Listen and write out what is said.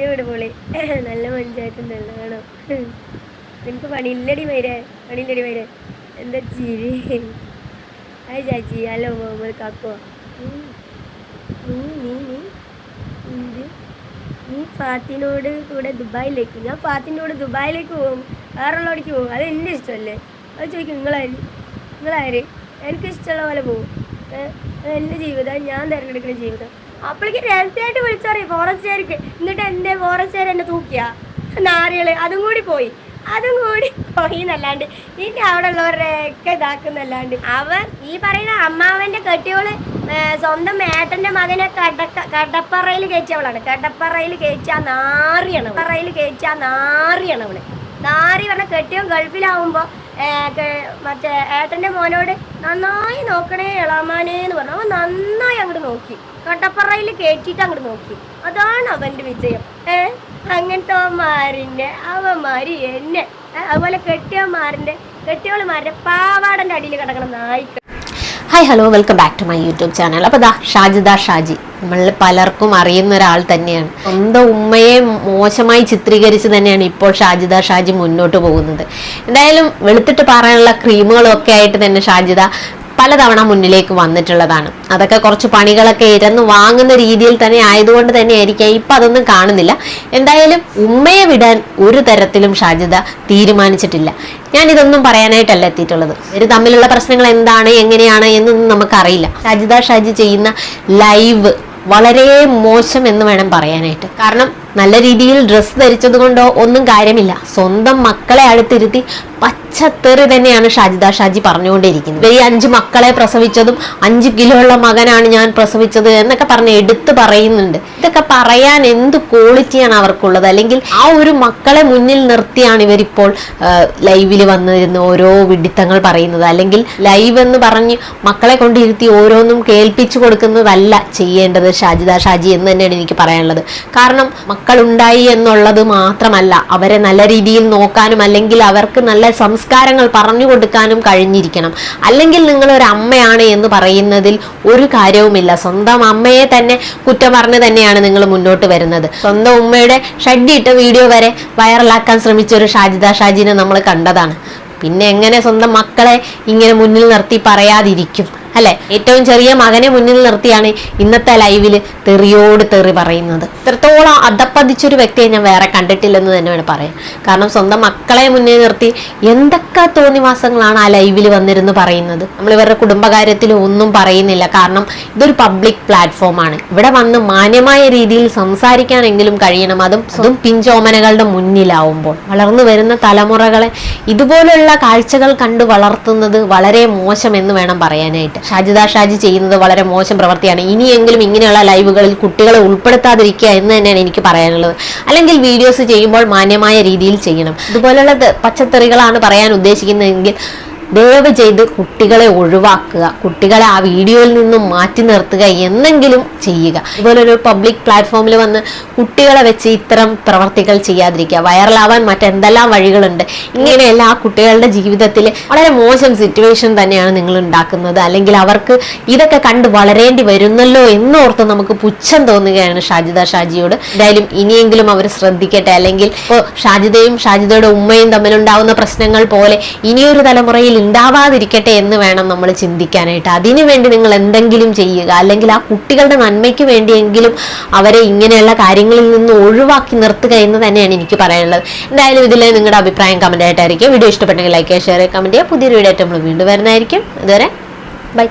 പുതിയ വീട് പൊളി നല്ല പഞ്ചായത്തുണ്ടല്ലോ കാണോ. നിനക്ക് പണിയില്ലടി മൈരേ പണിയില്ലടി മൈരേ. എന്താ ചിരി? ഹായ് ചാച്ചി ഹലോ മുഹമ്മദ് കാക്കോ. നീ നീ നീ. എന്ത്? നീ ഫാത്തിനോട് കൂടെ ദുബായിലേക്ക് ഞാൻ ഫാത്തിനോട് ദുബായിലേക്ക് പോകും. വേറെയുള്ളവിടേക്ക് പോകും. അത് എന്റെ ഇഷ്ടമല്ലേ? അത് ചോദിക്കും നിങ്ങളാര് നിങ്ങളാര് എനിക്ക് ഇഷ്ടമുള്ള പോലെ പോകും. എന്റെ ജീവിതം. ഞാൻ തിരഞ്ഞെടുക്കുന്ന ജീവിതം. അപ്പോഴേക്ക് രഹസ്യമായിട്ട് വിളിച്ചറിയും ഫോറസ്റ്റുകാർക്ക് എന്നിട്ട് എന്റെ ഫോറസ്റ്റുകാർ എന്നെ തൂക്കിയ? നാറികൾ അതും കൂടി പോയി. അതും കൂടി പോയി എന്നല്ലാണ്ട്. പിന്നെ അവിടെ ഉള്ളവരെയൊക്കെ ഇതാക്കുന്നല്ലാണ്ട് അവർ ഈ പറയുന്ന അമ്മാവന്റെ കെട്ടിയോൾ സ്വന്തം ഏട്ടന്റെ മകനെ കടക്ക കടപ്പറയിൽ കയറ്റിയവളാണ്. കടപ്പറയിൽ കയറ്റിയ നാറിയാണ് പറയിൽ കയറ്റിയ നാറിയാണ് അവൾ. നാറി പറഞ്ഞ കെട്ടിയോ ഗൾഫിലാവുമ്പോ ഏ, കെ- മറ്റേ ഏട്ടന്റെ മോനോട് നന്നായി നോക്കണേ ഇളാമാനേ എന്ന് പറഞ്ഞു അങ്ങോട്ട് നോക്കി. കട്ടപ്പറയിൽ കയറ്റിയിട്ട് അങ്ങോട്ട് നോക്കി. അതാണ് അവന്റെ വിജയം. ഏ? അങ്ങനത്തെ അവന്മാരിന്റെ അവന്മാര് എന്നെ. അതുപോലെ കെട്ടിയന്മാരിന്റെ കെട്ടിയവളുമാരുടെ പാവാടന്റെ അടിയിൽ കിടക്കണ Naikka hi hello welcome back to my YouTube channel അപ്പോൾ ദാ ഷാജിദ ഷാജി. നമ്മളിൽ പലർക്കും അറിയുന്ന ഒരാൾ തന്നെയാണ്. സ്വന്തം ഉമ്മയെ മോശമായി ചിത്രീകരിച്ച് തന്നെയാണ് ഇപ്പോൾ ഷാജിദ ഷാജി മുന്നോട്ട് പോകുന്നത്. എന്തായാലും വെളുത്തിട്ട് പറയാനുള്ള ക്രീമുകളൊക്കെ ആയിട്ട് തന്നെ ഷാജിദ പലതവണ മുന്നിലേക്ക് വന്നിട്ടുള്ളതാണ്. അതൊക്കെ കുറച്ച് പണികളൊക്കെ ഇരന്ന് വാങ്ങുന്ന രീതിയിൽ തന്നെ ആയതുകൊണ്ട് തന്നെ ആയിരിക്കാം ഇപ്പം അതൊന്നും കാണുന്നില്ല. എന്തായാലും ഉമ്മയെ വിടാൻ ഒരു തരത്തിലും ഷാജിദ തീരുമാനിച്ചിട്ടില്ല. ഞാൻ ഇതൊന്നും പറയാനായിട്ടല്ല എത്തിയിട്ടുള്ളത്. ഇവർ തമ്മിലുള്ള പ്രശ്നങ്ങൾ എന്താണ് എങ്ങനെയാണ് എന്നൊന്നും നമുക്കറിയില്ല. ഷാജിദ ഷാജി ചെയ്യുന്ന ലൈവ് വളരെ മോശം എന്ന് വേണം പറയാനായിട്ട്. കാരണം നല്ല രീതിയിൽ ഡ്രസ്സ് ധരിച്ചത് കൊണ്ടോ ഒന്നും കാര്യമില്ല. സ്വന്തം മക്കളെ അടുത്തിരുത്തി പച്ചത്തെറി തന്നെയാണ് ഷാജിദ ഷാജി പറഞ്ഞുകൊണ്ടിരിക്കുന്നത്. ഈ അഞ്ച് മക്കളെ പ്രസവിച്ചതും അഞ്ച് കിലോ ഉള്ള മകനാണ് ഞാൻ പ്രസവിച്ചത് എന്നൊക്കെ പറഞ്ഞ് എടുത്തു പറയുന്നുണ്ട്. ഇതൊക്കെ പറയാൻ എന്ത് ക്വാളിറ്റിയാണ് അവർക്കുള്ളത്? അല്ലെങ്കിൽ ആ ഒരു മക്കളെ മുന്നിൽ നിർത്തിയാണ് ഇവരിപ്പോൾ ലൈവിൽ വന്നിരുന്ന് ഓരോ വിഡിത്തങ്ങൾ പറയുന്നത്. അല്ലെങ്കിൽ ലൈവ് എന്ന് പറഞ്ഞ് മക്കളെ കൊണ്ടിരുത്തി ഓരോന്നും കേൾപ്പിച്ചു കൊടുക്കുന്നതല്ല ചെയ്യേണ്ടത് ഷാജിദ ഷാജി എന്ന് തന്നെയാണ് എനിക്ക് പറയാനുള്ളത്. കാരണം മക്കളുണ്ടായി എന്നുള്ളത് മാത്രമല്ല അവരെ നല്ല രീതിയിൽ നോക്കാനും അല്ലെങ്കിൽ അവർക്ക് നല്ല സംസ്കാരങ്ങൾ പറഞ്ഞു കൊടുക്കാനും കഴിഞ്ഞിരിക്കണം. അല്ലെങ്കിൽ നിങ്ങൾ ഒരു അമ്മയാണ് എന്ന് പറയുന്നതിൽ ഒരു കാര്യവുമില്ല. സ്വന്തം അമ്മയെ തന്നെ കുറ്റം പറഞ്ഞ് തന്നെയാണ് നിങ്ങൾ മുന്നോട്ട് വരുന്നത്. സ്വന്തം ഉമ്മയുടെ ഷഡ്ഡിയിട്ട വീഡിയോ വരെ വൈറലാക്കാൻ ശ്രമിച്ച ഒരു ഷാജിദ ഷാജിനെ നമ്മൾ കണ്ടതാണ്. പിന്നെ എങ്ങനെ സ്വന്തം മക്കളെ ഇങ്ങനെ മുന്നിൽ നിർത്തി പറയാതിരിക്കും? അല്ലെ? ഏറ്റവും ചെറിയ മകനെ മുന്നിൽ നിർത്തിയാണ് ഇന്നത്തെ ലൈവിൽ തെറിയോട് തെറി പറയുന്നത്. ഇത്രത്തോളം അധപ്പതിച്ചൊരു വ്യക്തിയെ ഞാൻ വേറെ കണ്ടിട്ടില്ലെന്ന് തന്നെ വേണം പറയാം കാരണം സ്വന്തം മക്കളെ മുന്നിൽ നിർത്തി എന്തൊക്കെ തോന്നിവാസങ്ങളാണ് ആ ലൈവിൽ വന്നിരുന്ന് പറയുന്നത്? നമ്മൾ ഇവരുടെ കുടുംബകാര്യത്തിൽ ഒന്നും പറയുന്നില്ല. കാരണം ഇതൊരു പബ്ലിക് പ്ലാറ്റ്ഫോമാണ് ഇവിടെ വന്ന് മാന്യമായ രീതിയിൽ സംസാരിക്കാനെങ്കിലും കഴിയണം. അതും അതും പിഞ്ചോമനകളുടെ മുന്നിലാവുമ്പോൾ. വളർന്നു വരുന്ന തലമുറകളെ ഇതുപോലുള്ള കാഴ്ചകൾ കണ്ട് വളർത്തുന്നത് വളരെ മോശം എന്ന് വേണം പറയാനായിട്ട്. ഷാജിദ ഷാജി ചെയ്യുന്നത് വളരെ മോശം പ്രവൃത്തിയാണ്. ഇനിയെങ്കിലും ഇങ്ങനെയുള്ള ലൈവുകളിൽ കുട്ടികളെ ഉൾപ്പെടുത്താതിരിക്കുക എന്ന് തന്നെയാണ് എനിക്ക് പറയാനുള്ളത്. അല്ലെങ്കിൽ വീഡിയോസ് ചെയ്യുമ്പോൾ മാന്യമായ രീതിയിൽ ചെയ്യണം. ഇതുപോലുള്ള പച്ചത്തെറികളാണ് പറയാൻ ഉദ്ദേശിക്കുന്നതെങ്കിൽ ദയവ് ചെയ്ത് കുട്ടികളെ ഒഴിവാക്കുക. കുട്ടികളെ ആ വീഡിയോയിൽ നിന്നും മാറ്റി നിർത്തുക എന്നെങ്കിലും ചെയ്യുക. ഇതുപോലൊരു പബ്ലിക് പ്ലാറ്റ്ഫോമിൽ വന്ന് കുട്ടികളെ വെച്ച് ഇത്തരം പ്രവർത്തികൾ ചെയ്യാതിരിക്കുക. വൈറലാവാൻ മറ്റെന്തെല്ലാം വഴികളുണ്ട്? ഇങ്ങനെയല്ല ആ കുട്ടികളുടെ ജീവിതത്തിൽ വളരെ മോശം സിറ്റുവേഷൻ തന്നെയാണ് നിങ്ങൾ ഉണ്ടാക്കുന്നത്. അല്ലെങ്കിൽ അവർക്ക് ഇതൊക്കെ കണ്ട് വളരേണ്ടി വരുന്നല്ലോ എന്നോർത്ത് നമുക്ക് പുച്ഛം തോന്നുകയാണ് ഷാജിദ ഷാജിയോട്. എന്തായാലും ഇനിയെങ്കിലും അവർ ശ്രദ്ധിക്കട്ടെ. അല്ലെങ്കിൽ ഇപ്പോൾ ഷാജിദയും ഷാജിദയുടെ ഉമ്മയും തമ്മിലുണ്ടാവുന്ന പ്രശ്നങ്ങൾ പോലെ ഇനിയൊരു തലമുറയിൽ ഉണ്ടാവാതിരിക്കട്ടെ എന്ന് വേണം നമ്മൾ ചിന്തിക്കാനായിട്ട്. അതിനുവേണ്ടി നിങ്ങൾ എന്തെങ്കിലും ചെയ്യുക. അല്ലെങ്കിൽ ആ കുട്ടികളുടെ നന്മയ്ക്ക് വേണ്ടിയെങ്കിലും അവരെ ഇങ്ങനെയുള്ള കാര്യങ്ങളിൽ നിന്ന് ഒഴിവാക്കി നിർത്തുക എന്ന് തന്നെയാണ് എനിക്ക് പറയാനുള്ളത്. എന്തായാലും ഇതിൽ നിങ്ങളുടെ അഭിപ്രായം കമന്റ് ആയിട്ടായിരിക്കും. വീഡിയോ ഇഷ്ടപ്പെട്ടെങ്കിൽ ലൈക്ക് ഷെയർ കമന്റ് ചെയ്യുക പുതിയൊരു വീഡിയോ ആയിട്ട് നമ്മൾ വീണ്ടും വരുന്നതായിരിക്കും. ഇതുവരെ ബൈ